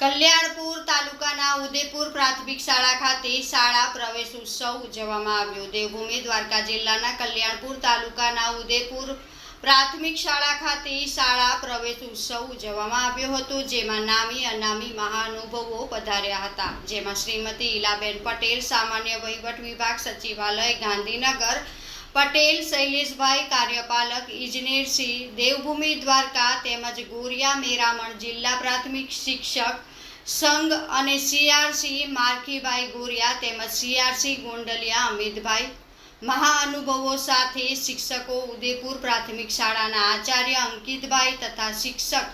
કલ્યાણપુર તાલુકાના ઉદેપુર પ્રાથમિક શાળા ખાતે શાળા પ્રવેશ ઉત્સવ ઉજવવામાં આવ્યો. દેવભૂમિ દ્વારકા જિલ્લાના કલ્યાણપુર તાલુકાના ઉદેપુર પ્રાથમિક શાળા ખાતે શાળા પ્રવેશ ઉત્સવ ઉજવવામાં આવ્યો હતો, જેમાં નામી અનામી મહાનુભવો પધાર્યા હતા. જેમાં શ્રીમતી ઈલાબેન પટેલ, સામાન્ય વહીવટ વિભાગ સચિવાલય, ગાંધીનગર પટેલ, શૈલેષભાઈ કાર્યપાલક ઇજનેરસિંહ દેવભૂમિ દ્વારકા તેમજ ગોરિયા મેરામણ જિલ્લા પ્રાથમિક શિક્ષક સંઘ અને સીઆરસી મારખીભાઈ ગોરિયા તેમજ સીઆરસી ગોંડલિયા અમિતભાઈ. મહાઅનુભવો સાથે શિક્ષકો ઉદયપુર પ્રાથમિક શાળાના આચાર્ય અંકિતભાઈ તથા શિક્ષક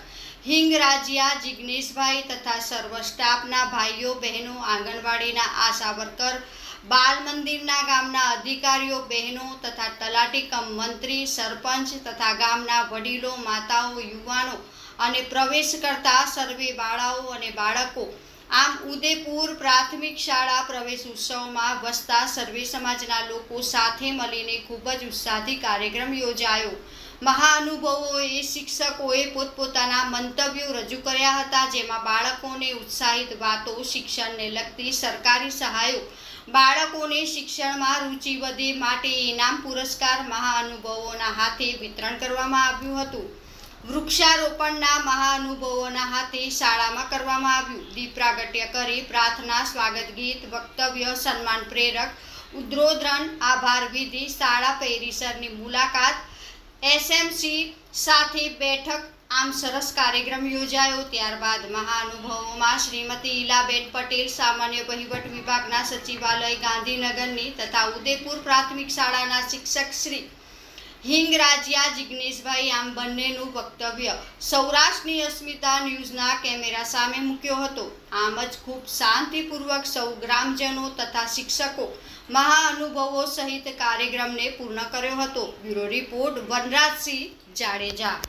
હિંગરાજિયા જિજ્ઞેશભાઈ તથા સર્વ સ્ટાફના ભાઈઓ, બહેનો, આંગણવાડીના આશા વર્કર બાલ મંદિરના ગામના અધિકારીઓ, બહેનો તથા તલાટી કમ મંત્રી, સરપંચ તથા ગામના વડીલો, માતાઓ, યુવાનો અને પ્રવેશ કરતા સર્વે બાળાઓ અને બાળકો આમ ઉદેપુર પ્રાથમિક શાળા પ્રવેશ ઉત્સવમાં વસતા સર્વે સમાજના લોકો સાથે મળીને ખૂબ જ ઉત્સાહથી કાર્યક્રમ યોજાયો. મહાનુભવોએ, શિક્ષકોએ પોતપોતાના મંતવ્યો રજૂ કર્યા હતા, જેમાં બાળકોને ઉત્સાહિત વાતો, શિક્ષણને લગતી સરકારી સહાયો બાળકોને શિક્ષણમાં રુચિ વધે માટે ઇનામ પુરસ્કાર મહાઅનુભવોના હાથે વિતરણ કરવામાં આવ્યું હતું. વૃક્ષારોપણના મહાઅનુભવોના હાથે શાળામાં કરવામાં આવ્યું. દીપ પ્રાગટ્ય કરી પ્રાર્થના, સ્વાગત ગીત, વક્તવ્ય, સન્માન પ્રેરક, ઉદ્રોધન, આભાર વિધિ, શાળા પરિસરની મુલાકાત એસએમસી સાથે બેઠક આમ સરસ કાર્યક્રમ યોજાયો. ત્યારબાદ મહાનુભાવોમાં શ્રીમતી ઈલાબેન પટેલ, સામાન્ય વહીવટ વિભાગના સચિવાલય, ગાંધીનગરની તથા ઉદયપુર પ્રાથમિક શાળાના શિક્ષક શ્રી હિંગરાજિયા જિગ્નેશભાઈ આમ બંનેનું વક્તવ્ય સૌરાષ્ટ્રની અસ્મિતા ન્યૂઝના કેમેરા સામે મૂક્યો હતો. આમ જ ખૂબ શાંતિપૂર્વક સૌ ગ્રામજનો તથા શિક્ષકો મહાઅનુભવો સહિત કાર્યક્રમને પૂર્ણ કર્યો હતો. Bureau report Vanrajsinh Jadeja.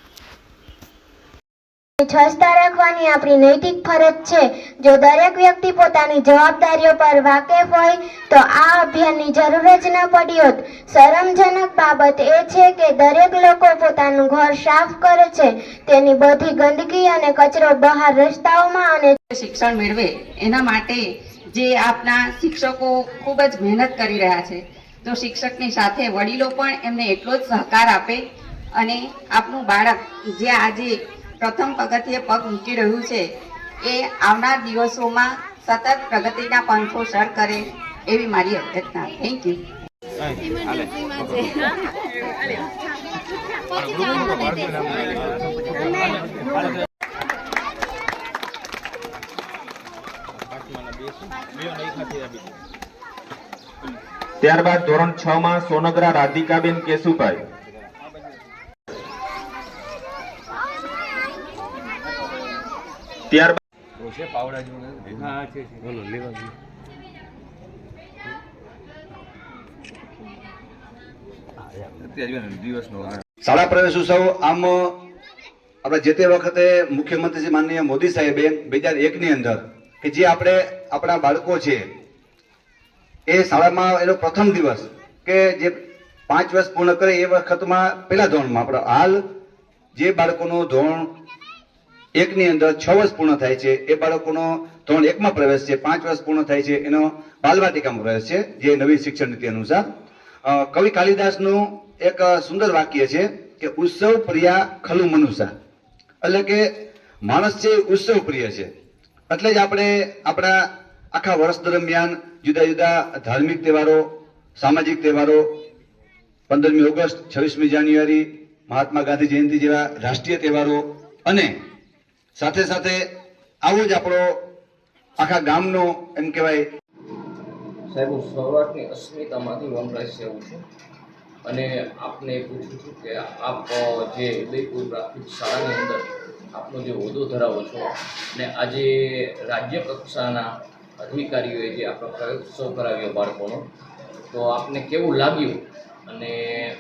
સ્વચ્છતા રાખવાની આપણી નૈતિક ફરજ છે. જો દરેક વ્યક્તિ પોતાની જવાબદારીઓ પર વાકેફ હોય તો આ અભિયાનની જરૂર જ ન પડી હોત. શરમજનક બાબત એ છે કે દરેક લોકો પોતાનું ઘર સાફ કરે છે. તેની બધી ગંદકી અને કચરો બહાર રસ્તાઓમાં અને શિક્ષણ મેળવે એના માટે જે આપના શિક્ષકો ખૂબ જ મહેનત કરી રહ્યા છે. તો શિક્ષકની સાથે વડીલો પણ એમને એટલો જ સહકાર આપે અને આપનું બાળક જે આજે પ્રથમ પગથિયે પગ મૂકી રહ્યું છે એ આવનાર દિવસોમાં સતત પ્રગતિના પંથો સર કરે એવી મારી અભ્યર્થના. થેન્ક યુ ત્યારબાદ ધોરણ છ માં સોનગરા રાધિકાબેન કેશુભાઈ. ત્યારબાદ શાળા પ્રવેશ ઉત્સવ આમ, આપણે જે તે વખતે મુખ્યમંત્રી શ્રી માનનીય મોદી સાહેબે બે હજાર એકની અંદર કે જે આપણે આપણા બાળકો છે, એ શાળામાં એનો પ્રથમ દિવસ કે જે પાંચ વર્ષ પૂર્ણ કરે એ વખતમાં પહેલા ધોરણમાં આપણે હાલ જે બાળકોનો ધોરણ એકની અંદર છ વર્ષ પૂર્ણ થાય છે, એ બાળકોનો ધોરણ એકમાં પ્રવેશ છે, પાંચ વર્ષ પૂર્ણ થાય છે, એનો બાલવાટિકામાં પ્રવેશ છે, જે નવી શિક્ષણ નીતિ અનુસાર. કવિ કાલિદાસનું એક સુંદર વાક્ય છે કે ઉત્સવ પ્રિયા ખલુ મનુષા. એટલે કે માણસ છે ઉત્સવ પ્રિય છે. એટલે જ આપણે આપણા આખા વર્ષ દરમિયાન જુદા જુદા ધાર્મિક તહેવારો, સામાજિક તહેવારો, પંદરમી ઓગસ્ટ, છવ્વીસમી જાન્યુઆરી, મહાત્મા ગાંધી જયંતિ જેવા રાષ્ટ્રીય તહેવારો અને સાથે સાથે આવો જ આપણો આખા ગામનો એમ કહેવાય સાહેબ, હું સૌરાષ્ટ્રની અસ્મિતામાંથી વનરાજ સેવું છું. અને આપને પૂછું છું કે આપ જે ઉદયપુર પ્રાથમિક શાળાની અંદર આપનો જે હોદ્દો ધરાવો છો અને આજે રાજ્ય કક્ષાના અધિકારીઓએ જે આપણો પ્રયોગોત્સવ કરાવ્યો બાળકોનો, તો આપને કેવું લાગ્યું અને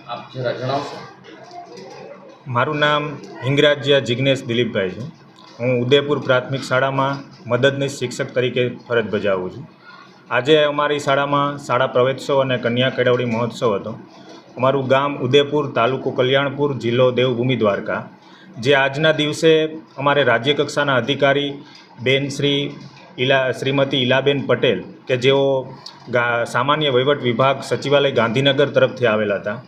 આપ જરા જણાવશો? મારું નામ હિંગરાજ્ય જિગ્નેશ દિલીપભાઈ છે. હું ઉદયપુર પ્રાથમિક શાળામાં મદદનીશ શિક્ષક તરીકે ફરજ બજાવું છું. આજે અમારી શાળામાં શાળા પ્રવેશોત્સવ અને કન્યા કેળવણી મહોત્સવ હતો. અમારું ગામ ઉદયપુર તાલુકો કલ્યાણપુર જિલ્લો દેવભૂમિ દ્વારકા. જે આજના દિવસે અમારે રાજ્ય કક્ષાના અધિકારી બેન શ્રી ઈલા, શ્રીમતી ઈલાબેન પટેલ કે જેઓ સામાન્ય વહીવટ વિભાગ સચિવાલય ગાંધીનગર તરફથી આવેલા હતા,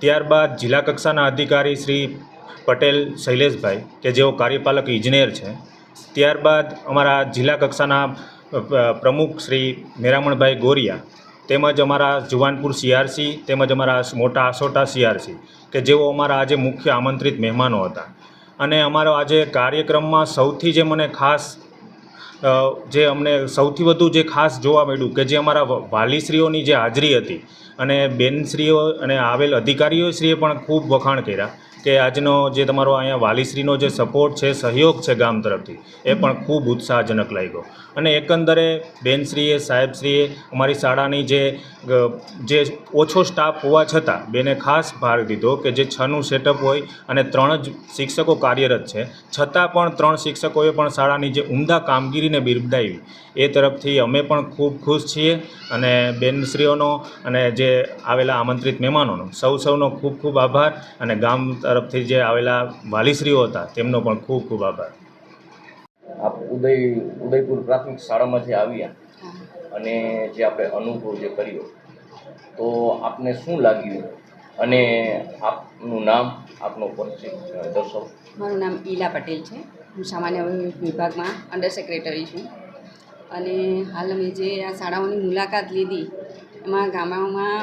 ત્યારબાદ જિલ્લા કક્ષાના અધિકારી શ્રી પટેલ શૈલેષભાઈ કે જેઓ કાર્યપાલક ઇજનેર છે, ત્યારબાદ અમારા જિલ્લા કક્ષાના પ્રમુખ શ્રી મેરામણભાઈ ગોરિયા તેમજ અમારા જુવાનપુર સીઆરસી તેમજ અમારા મોટા આસોટા સીઆરસી કે જેઓ અમારા આજે મુખ્ય આમંત્રિત મહેમાનો હતા. અને અમારો આજે કાર્યક્રમમાં સૌથી જે મને ખાસ જે અમને સૌથી વધુ જે ખાસ જોવા મળ્યું કે જે અમારા વાલીશ્રીઓની જે હાજરી હતી અને બેનશ્રીઓ અને આવેલ અધિકારીઓશ્રીએ પણ ખૂબ વખાણ કર્યા. કે આજનો જે તમારો અહીંયા વાલીશ્રીનો જે સપોર્ટ છે, સહયોગ છે ગામ તરફથી, એ પણ ખૂબ ઉત્સાહજનક લાગ્યો. અને એકંદરે બેનશ્રીએ, સાહેબશ્રીએ અમારી શાળાની જે ઓછો સ્ટાફ હોવા છતાં બેને ખાસ ભાર દીધો કે જે છનું સેટઅપ હોય અને ત્રણ જ શિક્ષકો કાર્યરત છે. છતાં પણ ત્રણ શિક્ષકોએ પણ શાળાની જે ઉમદા કામગીરીને બિરદાવી. એ તરફથી અમે પણ ખૂબ ખુશ છીએ અને બેનશ્રીઓનો અને જે આવેલા આમંત્રિત મહેમાનોનો સૌ સૌનો ખૂબ ખૂબ આભાર અને ગામ તરફથી જે આવેલા વાલીશ્રીઓ હતા તેમનો પણ ખૂબ ખૂબ આભાર. આપ ઉદય ઉદયપુર પ્રાથમિક શાળામાંથી આવ્યા અને જે આપણે અનુભવ જે કર્યો તો આપને શું લાગ્યું? અને આપનું નામ આપનો પરિચય દર્શાવો. મારું નામ ઈલા પટેલ છે. હું સામાન્ય વિભાગમાં અંડર સેક્રેટરી છું. અને હાલ અમે જે આ શાળાઓની મુલાકાત લીધી એમાં ગામડાઓમાં